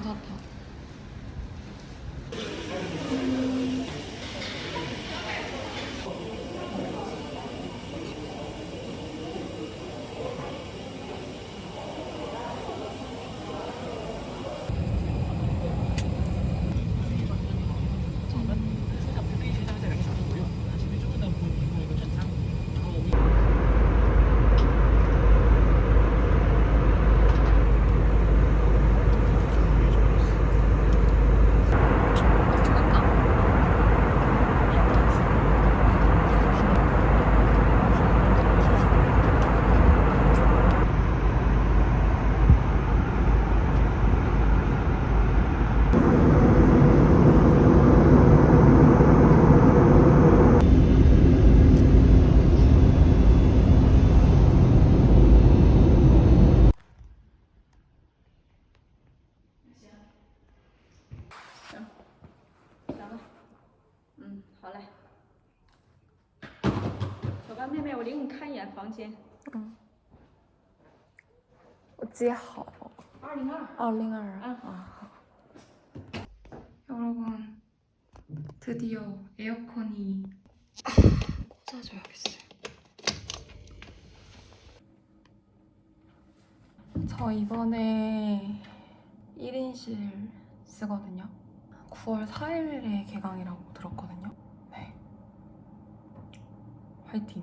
괜찮다. 妹妹，我领你看一眼房间。嗯我接好。二零二。二零二 아. 아. 여러분 드디어 에어컨이 꽂아줘야겠어요. 저 이번에 1인실 쓰거든요. 9월 4일에 개강이라고 들었거든요. 네. 화이팅.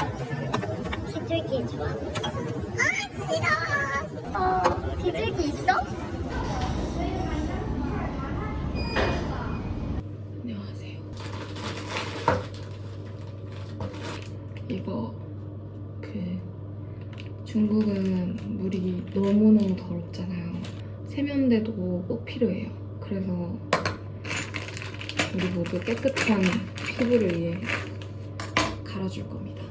비둘기 좋아? 아 싫어. 어 비둘기 있어? 이거 그 중국은 물이 너무너무 더럽잖아요 세면대도 꼭 필요해요 그래서 우리 모두 깨끗한 피부를 위해 갈아줄 겁니다.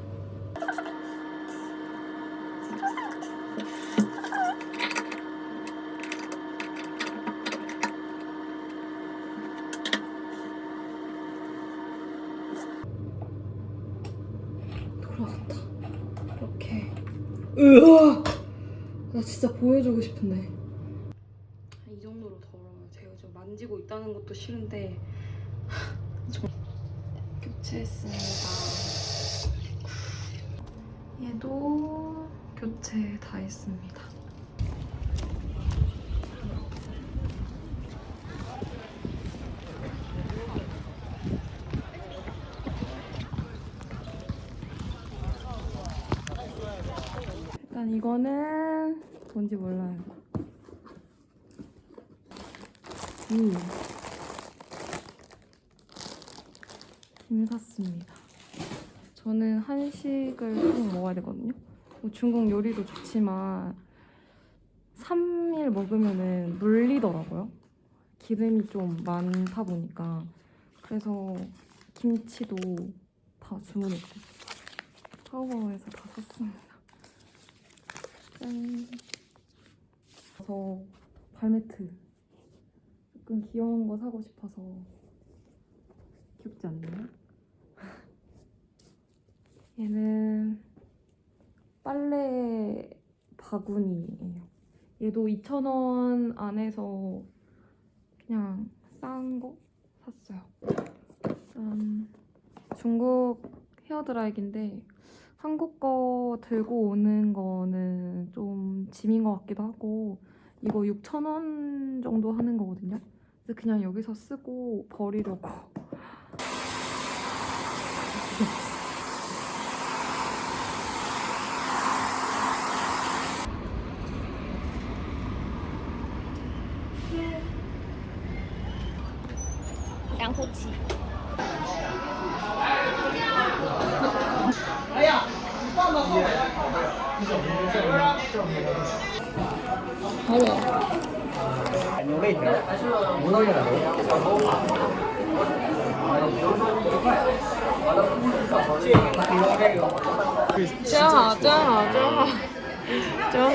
이렇게. 으아! 나 진짜 보여주고 싶은데. 이 정도로 더러워요. 제가 지금 만지고 있다는 것도 싫은데. 좀 교체했습니다. 얘도 교체 다 했습니다. 이거는 뭔지 몰라요. 음. 김 샀습니다. 저는 한식을 꼭 먹어야 되거든요. 뭐 중국 요리도 좋지만 3일 먹으면은 물리더라고요. 기름이 좀 많다 보니까. 그래서 김치도 다 주문했어요. 타오바오에서 다 샀습니다. 짠. 저 발매트 조금 귀여운 거 사고 싶어서 귀엽지 않나요? 얘는 빨래 바구니예요. 얘도 2,000원 안에서 그냥 싼 거 샀어요. 짠. 중국 헤어드라이기인데 한국 거 들고 오는 거는 좀 짐인 것 같기도 하고 이거 6천 원 정도 하는 거거든요. 그래서 그냥 여기서 쓰고 버리려고. 양꼬치. 짜하 짜하 짜하 짜하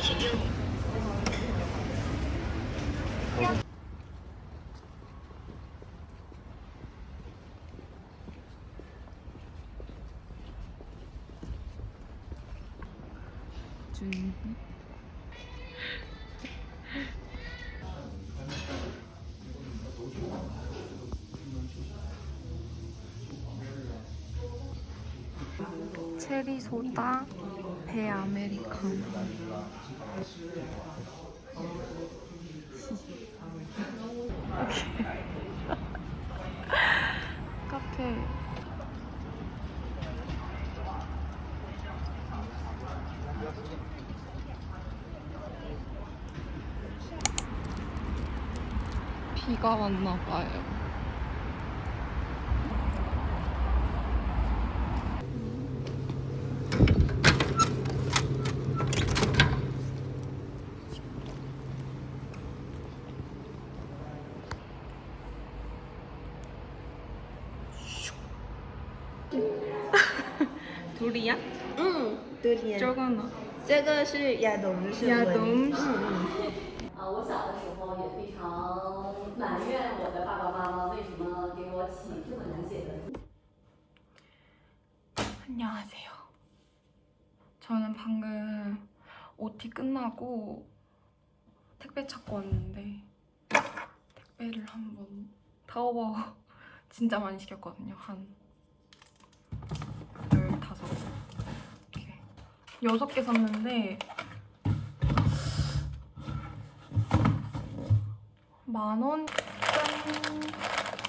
지금 주인. 체리 소다, 배 아메리카노. 카페. 비가 왔나 봐요. 둘이야? 嗯，对天， 저거는 这个是亚东的是亚文东嗯嗯。 啊，我小的时候也非常埋怨我的爸爸妈妈为什么给我起这么难写的字。 안녕하세요. 저는 방금 OT 끝나고 택배 찾고 왔는데 택배를 한번 타오버 진짜 많이 시켰거든요. 한 15개. 6개 샀는데 만원 짠!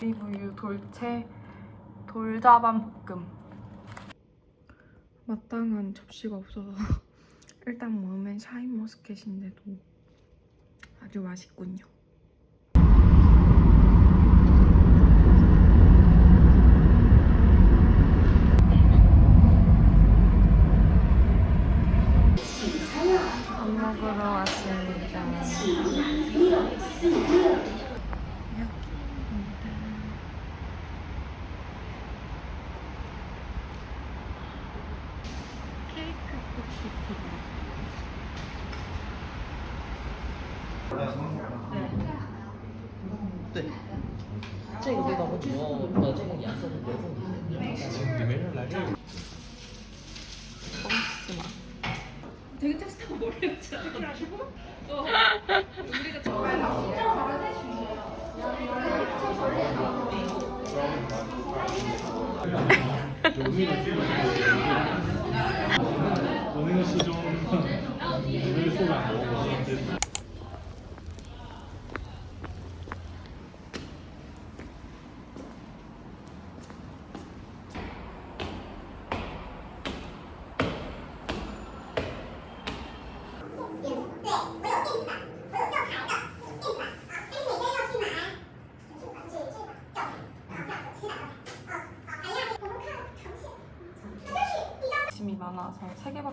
리뷰 돌체 돌자반 볶음 마땅한 접시가 없어서 일단 먹으면 샤인머스켓인데도 아주 맛있군요. 밥 먹으러 왔습니다. 여기입니다. 케이크 쿠키 对，这个味道和主要的这个颜色是别重的。你没事来这个。 我那个是中，我那个受感膜，我那个。 对，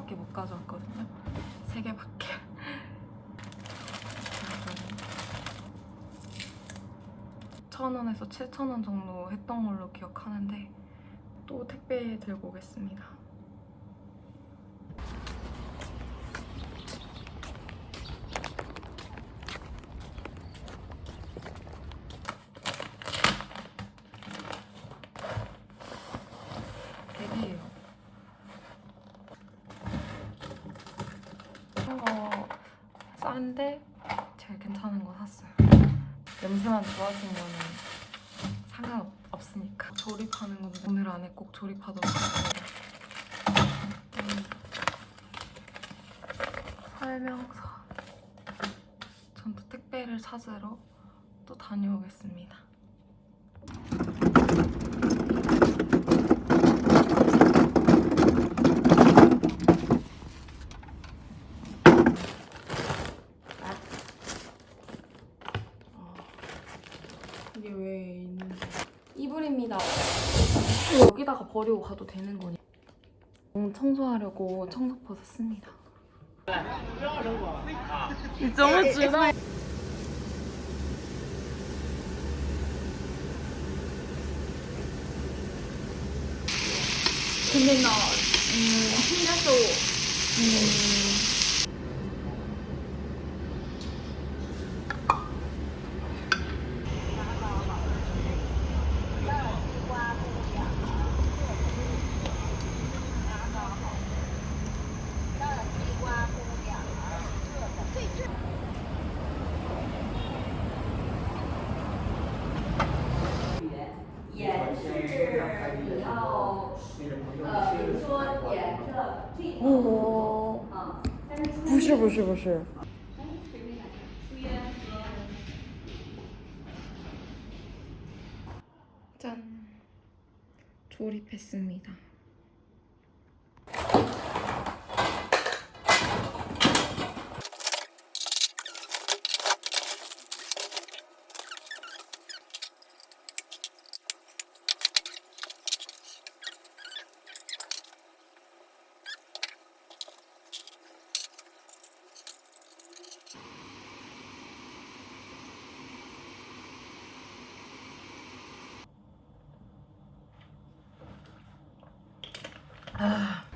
개밖에 못 가져왔거든요. 세 개밖에. 천 원에서 7천 원 정도 했던 걸로 기억하는데 또 택배 들고 오겠습니다. 되게요. 이런 거 싼데 제일 괜찮은 거 샀어요. 냄새만 좋아지면 상관없으니까 조립하는 건데 오늘 안에 꼭 조립하도록 할게요. 음. 설명서. 전또 택배를 찾으러 또 다녀오겠습니다. 여기다가 버리고 가도 되는 거니? 음, 청소하려고 청소포 샀습니다. 이 정도 주라 근데 나 음, 혼자서 음 오, 부실부실부실. 짠, 조립했습니다. 아,